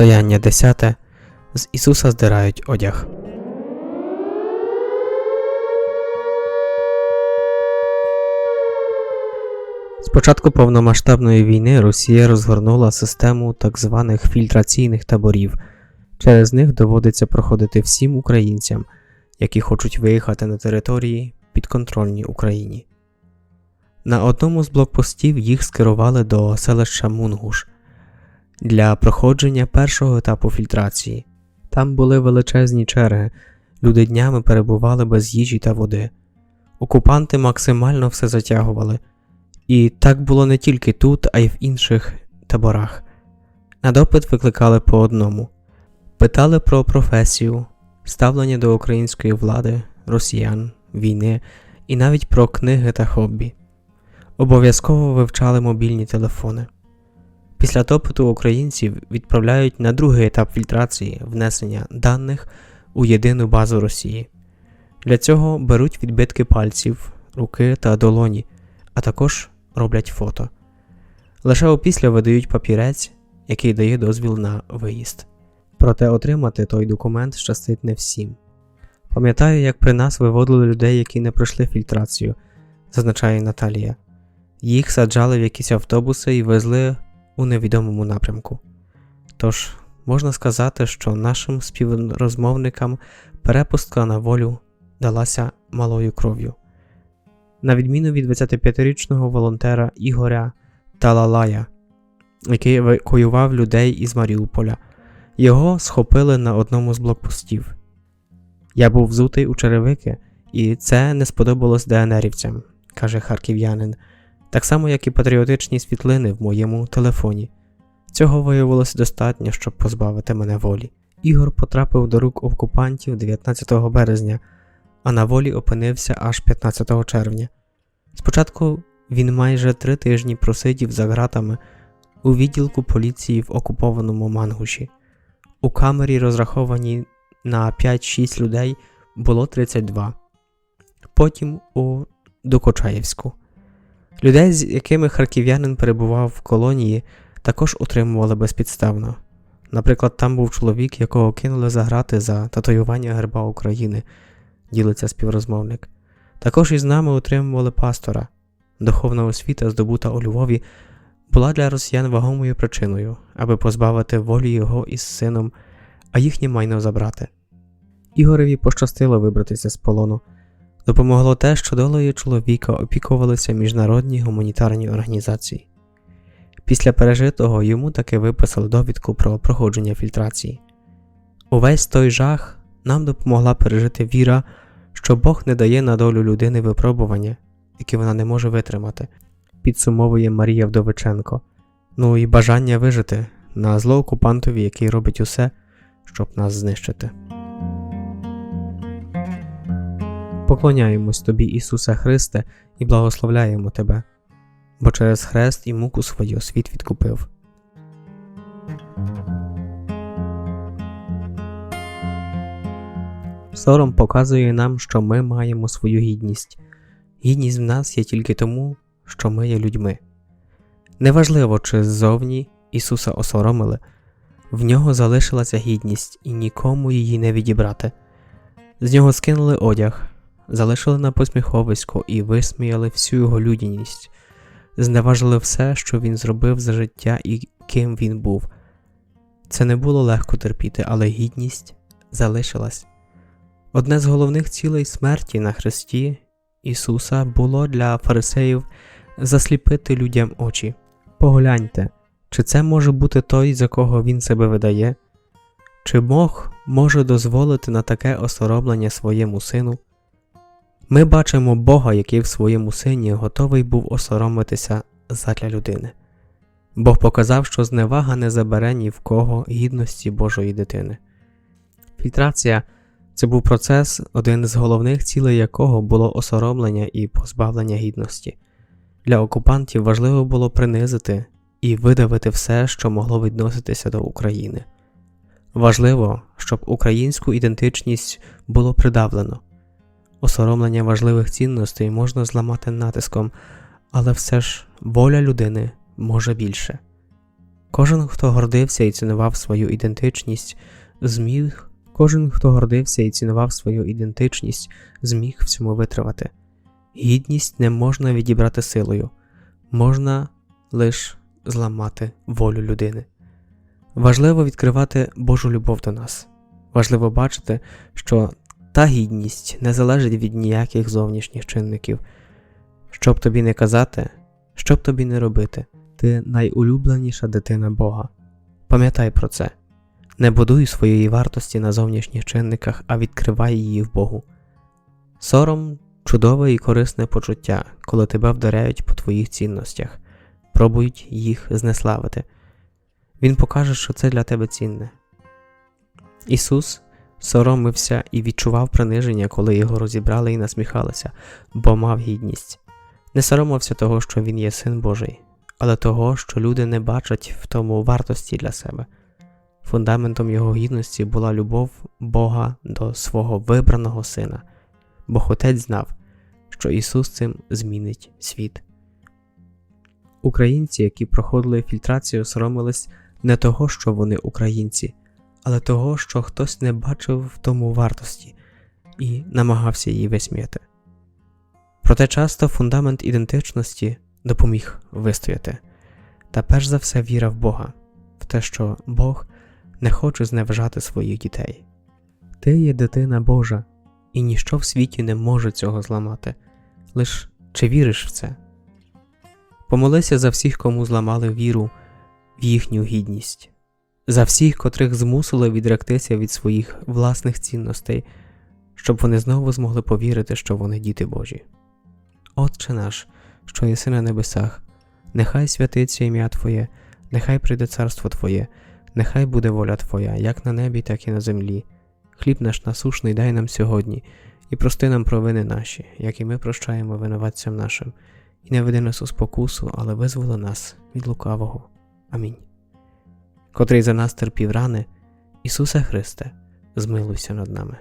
Стояння 10. З Ісуса здирають одяг. З початку повномасштабної війни Росія розгорнула систему так званих фільтраційних таборів. Через них доводиться проходити всім українцям, які хочуть виїхати на території підконтрольні Україні. На одному з блокпостів їх скерували до селища Мунгуш для проходження першого етапу фільтрації. Там були величезні черги, люди днями перебували без їжі та води. Окупанти максимально все затягували. І так було не тільки тут, а й в інших таборах. На допит викликали по одному, питали про професію, ставлення до української влади, росіян, війни і навіть про книги та хобі. Обов'язково вивчали мобільні телефони. Після допиту українців відправляють на другий етап фільтрації внесення даних у єдину базу Росії. Для цього беруть відбитки пальців, руки та долоні, а також роблять фото. Лише опісля видають папірець, який дає дозвіл на виїзд. Проте отримати той документ щастить не всім. Пам'ятаю, як при нас виводили людей, які не пройшли фільтрацію, зазначає Наталія. Їх саджали в якісь автобуси і везли у невідомому напрямку. Тож, можна сказати, що нашим співрозмовникам перепустка на волю далася малою кров'ю. На відміну від 25-річного волонтера Ігоря Талалая, який евакуював людей із Маріуполя, його схопили на одному з блокпостів. Я був взутий у черевики, і це не сподобалось ДНРівцям, каже харків'янин, так само, як і патріотичні світлини в моєму телефоні. Цього виявилося достатньо, щоб позбавити мене волі. Ігор потрапив до рук окупантів 19 березня, а на волі опинився аж 15 червня. Спочатку він майже три тижні просидів за ґратами у відділку поліції в окупованому Мангуші. У камері, розрахованій на 5-6 людей, було 32. Потім у Докочаєвську. Людей, з якими харків'янин перебував в колонії, також утримували безпідставно. Наприклад, там був чоловік, якого кинули за грати за татуювання герба України, ділиться співрозмовник. Також із нами утримували пастора. Духовна освіта, здобута у Львові, була для росіян вагомою причиною, аби позбавити волі його із сином, а їхнє майно забрати. Ігореві пощастило вибратися з полону. Допомогло те, що долею чоловіка опікувалися міжнародні гуманітарні організації. Після пережитого йому таки виписали довідку про проходження фільтрації. Увесь той жах нам допомогла пережити віра, що Бог не дає на долю людини випробування, які вона не може витримати, підсумовує Марія Вдовиченко, ну і бажання вижити на зло окупантові, який робить усе, щоб нас знищити. Поклоняємось тобі, Ісусе Христе, і благословляємо Тебе, бо через хрест і муку свою світ відкупив. Сором показує нам, що ми маємо свою гідність. Гідність в нас є тільки тому, що ми є людьми. Неважливо, чи ззовні Ісуса осоромили, в нього залишилася гідність і нікому її не відібрати. З нього скинули одяг, залишили на посміховисько і висміяли всю його людяність, зневажили все, що він зробив за життя і ким він був. Це не було легко терпіти, але гідність залишилась. Одне з головних цілей смерті на хресті Ісуса було для фарисеїв засліпити людям очі. Погляньте, чи це може бути той, за кого він себе видає? Чи Бог може дозволити на таке осороблення своєму сину? Ми бачимо Бога, який в своєму сині готовий був осоромитися задля людини. Бог показав, що зневага не забере ні в кого гідності Божої дитини. Фільтрація це був процес, один з головних цілей якого було осоромлення і позбавлення гідності. Для окупантів важливо було принизити і видавити все, що могло відноситися до України. Важливо, щоб українську ідентичність було придавлено. Осоромлення важливих цінностей можна зламати натиском, але все ж воля людини може більше. Кожен, хто гордився і цінував свою ідентичність, зміг, кожен, хто гордився і цінував свою ідентичність, зміг в цьому витривати. Гідність не можна відібрати силою, можна лише зламати волю людини. Важливо відкривати Божу любов до нас. Важливо бачити, що та гідність не залежить від ніяких зовнішніх чинників. Що б тобі не казати, що б тобі не робити, ти найулюбленіша дитина Бога. Пам'ятай про це. Не будуй своєї вартості на зовнішніх чинниках, а відкривай її в Богу. Сором чудове і корисне почуття, коли тебе вдаряють по твоїх цінностях, пробують їх знеславити. Він покаже, що це для тебе цінне. Ісус соромився і відчував приниження, коли його розібрали і насміхалися, бо мав гідність. Не соромився того, що він є син Божий, але того, що люди не бачать в тому вартості для себе. Фундаментом його гідності була любов Бога до свого вибраного сина, бо Отець знав, що Ісус цим змінить світ. Українці, які проходили фільтрацію, соромились не того, що вони українці, але того, що хтось не бачив в тому вартості і намагався її висміяти. Проте часто фундамент ідентичності допоміг вистояти, та перш за все віра в Бога, в те, що Бог не хоче зневажати своїх дітей. Ти є дитина Божа, і ніщо в світі не може цього зламати. Лиш чи віриш в це? Помолися за всіх, кому зламали віру в їхню гідність, за всіх, котрих змусили відректися від своїх власних цінностей, щоб вони знову змогли повірити, що вони діти Божі. Отче наш, що єси на небесах, нехай святиться ім'я Твоє, нехай прийде царство Твоє, нехай буде воля Твоя, як на небі, так і на землі. Хліб наш насушний дай нам сьогодні, і прости нам провини наші, як і ми прощаємо винуватцям нашим, і не веди нас у спокусу, але визволи нас від лукавого. Амінь. Котрий за нас терпів рани, Ісусе Христе, змилуйся над нами.